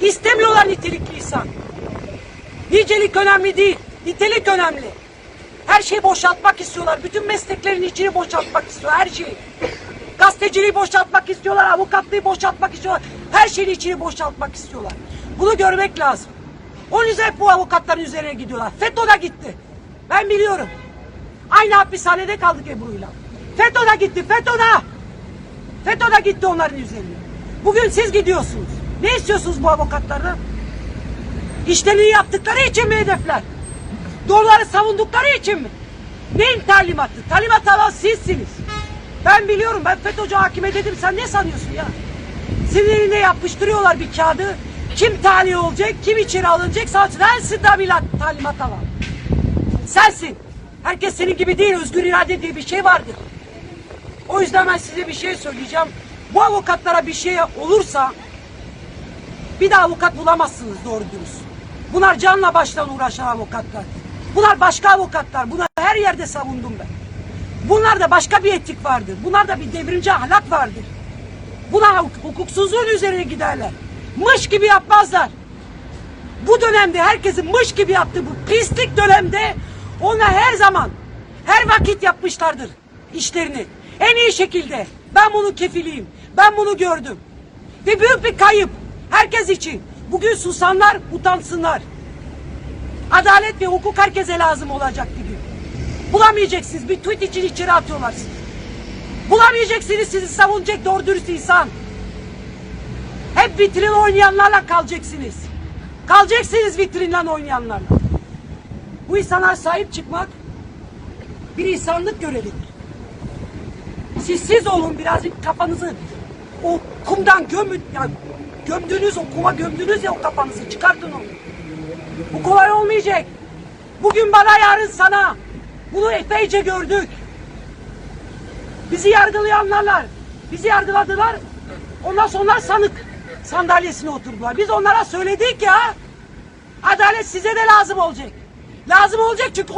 İstemiyorlar nitelikli insan. Nicelik önemli değil, nitelik önemli. Her şeyi boşaltmak istiyorlar. Bütün mesleklerin içini boşaltmak istiyorlar. Her şeyi. Gazeteciliği boşaltmak istiyorlar. Avukatlığı boşaltmak istiyorlar. Her şeyin içini boşaltmak istiyorlar. Bunu görmek lazım. Onun yüzden bu avukatların üzerine gidiyorlar. FETÖ da gitti. Ben biliyorum. Aynı hapishanede kaldık Ebru'yla. FETÖ da gitti. FETÖ da. FETÖ da gitti onların üzerine. Bugün siz gidiyorsunuz. Ne istiyorsunuz bu avukatlardan? İşlerini yaptıkları için mi hedefler? Doğruları savundukları için mi? Neyin talimatı? Talimat alan sizsiniz. Ben biliyorum ben FETÖ'cü hakime dedim sen ne sanıyorsun ya? Senin eline yapıştırıyorlar bir kağıdı. Kim tahliye olacak, kim içeri alınacak. Sensin talimat, talimat alan. Sensin. Herkes senin gibi değil, özgür irade diye bir şey vardır. O yüzden ben size bir şey söyleyeceğim. Bu avukatlara bir şey olursa bir daha avukat bulamazsınız doğru dürüst. Bunlar canla baştan uğraşan avukatlar. Bunlar başka avukatlar. Bunlar her yerde savundum ben. Bunlarda başka bir etik vardır. Bunlarda bir devrimci ahlak vardır. Buna huk- hukuksuzluğun üzerine giderler. Mış gibi yapmazlar. Bu dönemde herkesin mış gibi yaptığı bu pislik dönemde onlar her zaman her vakit yapmışlardır işlerini. En iyi şekilde. Ben bunu kefiliyim. Ben bunu gördüm. Ve büyük bir kayıp herkes için. Bugün susanlar utansınlar. Adalet ve hukuk herkese lazım olacak bir gün. Bulamayacaksınız. Bir tweet için içeri atıyorlar sizi. Bulamayacaksınız sizi savunacak doğru dürüst insan. Hep vitrin oynayanlarla kalacaksınız. Kalacaksınız vitrinle oynayanlarla. Bu insana sahip çıkmak bir insanlık görevidir. Siz siz olun birazcık kafanızı o kumdan gömün yani gömdüğünüz o kuma gömdünüz ya o kafanızı çıkartın onu. Bu kolay olmayacak. Bugün bana yarın sana. Bunu epeyce gördük. Bizi yargılayanlarla bizi yargıladılar. Ondan sonra onlar sanık sandalyesine oturdular. Biz onlara söyledik ya. Adalet size de lazım olacak. Lazım olacak çünkü